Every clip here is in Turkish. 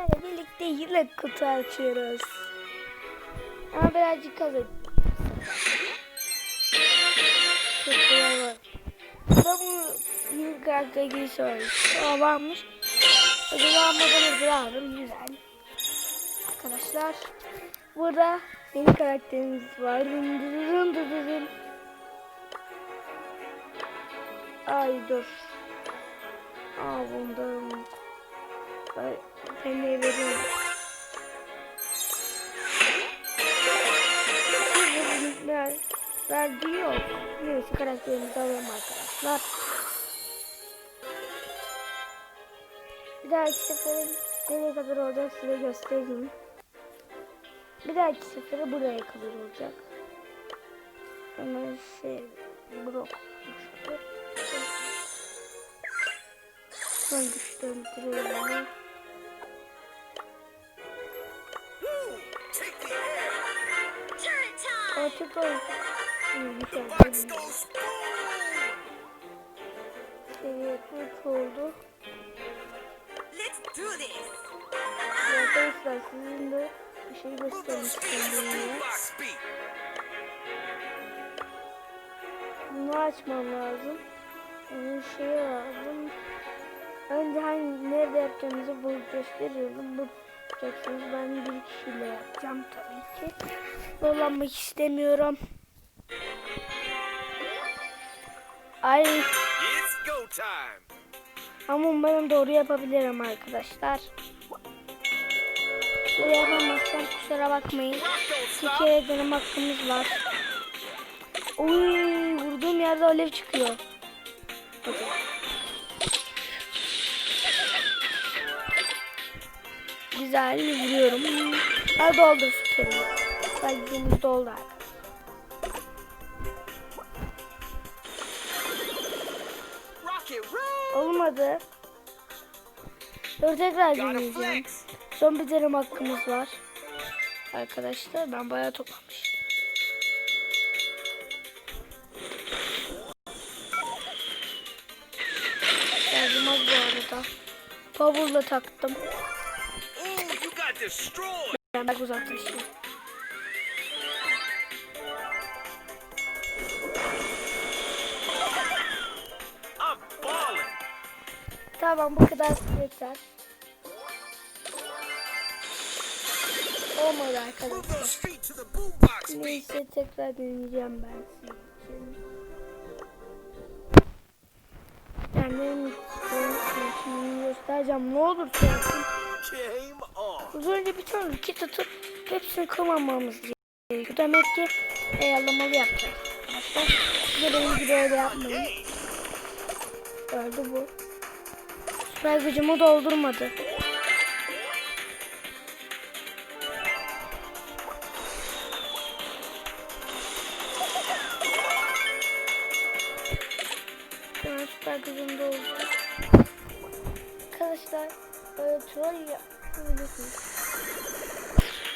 sizlerle birlikte yine kutu açıyoruz. Ama birazcık kazık. Çok kolay var. Burada bu yeni karakter girişi var. Aa varmış. Ödül almadan ödül aldım. Güzel. Arkadaşlar. Burada yeni karakterimiz var. Dın dın dın dın dın. Ay dur. Aa bundan. Ay, ben de veriyorum. Ver, verdiği yok. Neyse karakterimizi alalım arkadaşlar. Bir dahaki sefere nereye kadar olacak size göstereyim. Bir dahaki sefere buraya kadar olacak. Hemen şey blok düştü. Ben güçlendiriyorum onu. Artık o. İyi güzel. Evet 3 oldu. Let's do this. Arkadaşlar sizin de bir şey göstermek istiyorum. Bunu açmam lazım. Onun şeyi lazım. Önce hangi nerede yapacağımızı bu gösteriyorum. Bu yapacaksınız. Ben bir kişiyle yapacağım tabii ki. Dolanmak istemiyorum. Ay It's go time. ama umarım doğru yapabilirim arkadaşlar. Bu yapamazsam kusura bakmayın. Bir kere hakkımız var. Uy, vurduğum yerde alev çıkıyor. Hadi. Güzel vuruyorum. Kalbimiz doldu artık. Rock it, roll. Olmadı. Dur tekrar deneyeceğim. Son bir deneme hakkımız var. Arkadaşlar ben bayağı toplamışım. Şarjım az bu arada. Power'la taktım. Ben bak uzaklaşayım. Tamam bu kadar yeter. Olmadı arkadaşlar. Neyse tekrar deneyeceğim ben sizin için. Şimdi göstereceğim. Ne olursa yapsın. Az önce bir tane kit atıp hepsini kırmamamız gerekiyor. Demek ki ayarlamalı yapacağız. Arkadaşlar size benim gibi öyle yapmayın. Öldü bu. Süper gücümü doldurmadı. Süper gücüm doldu. Arkadaşlar böyle troll yapabilirsiniz.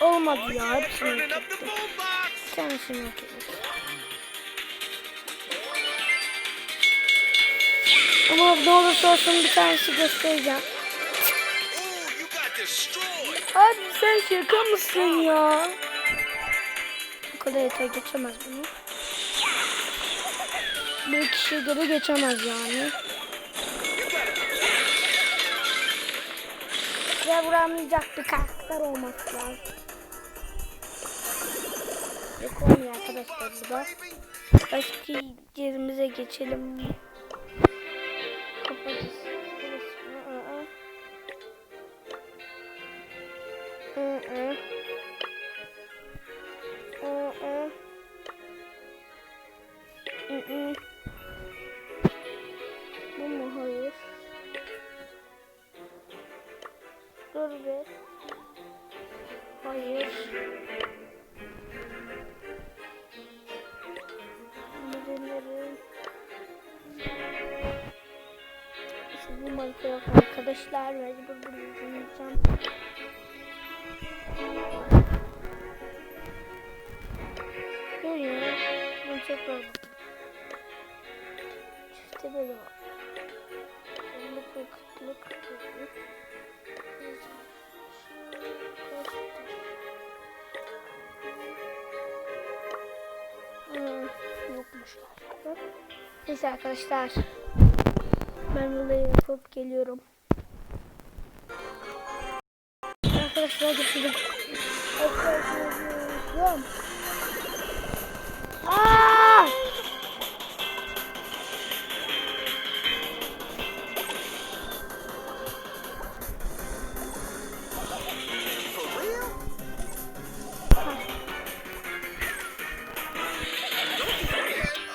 Olmadı ya hepsini hak up the etti. boombox. Bir tanesini hak etti. Ama ne olursa olsun bir tanesi göstereceğim. Abi sen şaka mısın ya? Bu kadar yeter geçemez bunu. Bir kişiye göre geçemez yani. Size vuramayacak bir karakter olması lazım. Yok olmuyor arkadaşlar burada. Başka yerimize geçelim. Kapatacağız. Aa. Dur bir. Hayır. Nereleri? İşte bu marka yok arkadaşlar. Mecbur bunu dinleyeceğim. Dur ya. Bunu tekrar bak. Çifte böyle var. Hmm. Neyse arkadaşlar. Ben bunu yapıp geliyorum. Arkadaşlar geçelim. Arkadaşlar geçelim.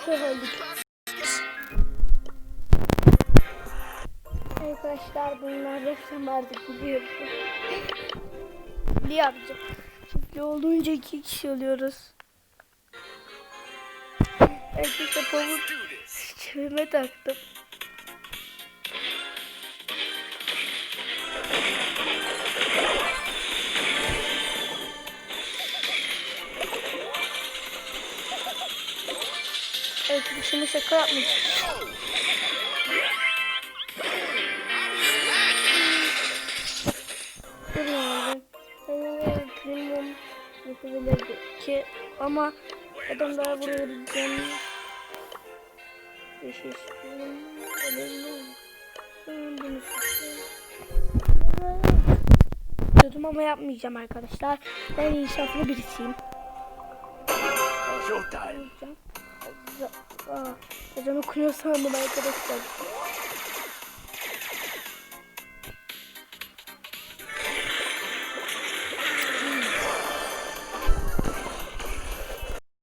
Şöyle. Arkadaşlar bunlar reklam artık biliyoruz. Ne yapacağım? Çiftli olduğunca iki kişi oluyoruz. Herkese pamuk Do this. çivime taktım. Arkadaşıma şaka yapmış. Premium yapabilirdi ki ama adam daha buraya gideceğim. İstiyorum. Diyordum ama yapmayacağım arkadaşlar. Ben insaflı birisiyim. Showtime. Aa, ezan okunuyor sandım arkadaşlar.